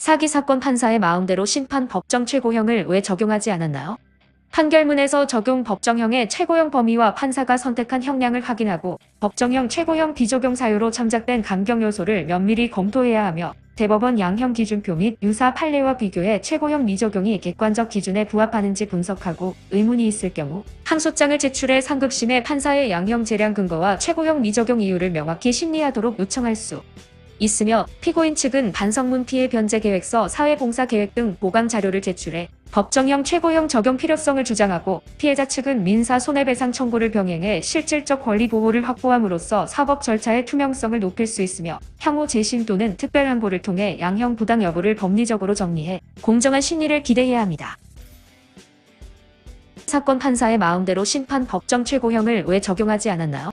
사기 사건 판사의 마음대로 심판 법정 최고형을 왜 적용하지 않았나요? 판결문에서 적용 법정형의 최고형 범위와 판사가 선택한 형량을 확인하고 법정형 최고형 비적용 사유로 참작된 감경 요소를 면밀히 검토해야 하며 대법원 양형 기준표 및 유사 판례와 비교해 최고형 미적용이 객관적 기준에 부합하는지 분석하고 의문이 있을 경우 항소장을 제출해 상급심에 판사의 양형 재량 근거와 최고형 미적용 이유를 명확히 심리하도록 요청할 수 있으며 피고인 측은 반성문 피해 변제 계획서, 사회봉사 계획 등 보강 자료를 제출해 법정형 최고형 적용 필요성을 주장하고 피해자 측은 민사 손해배상 청구를 병행해 실질적 권리 보호를 확보함으로써 사법 절차의 투명성을 높일 수 있으며 향후 재심 또는 특별항고를 통해 양형 부당 여부를 법리적으로 정리해 공정한 심리를 기대해야 합니다. 사건 판사의 마음대로 심판 법정 최고형을 왜 적용하지 않았나요?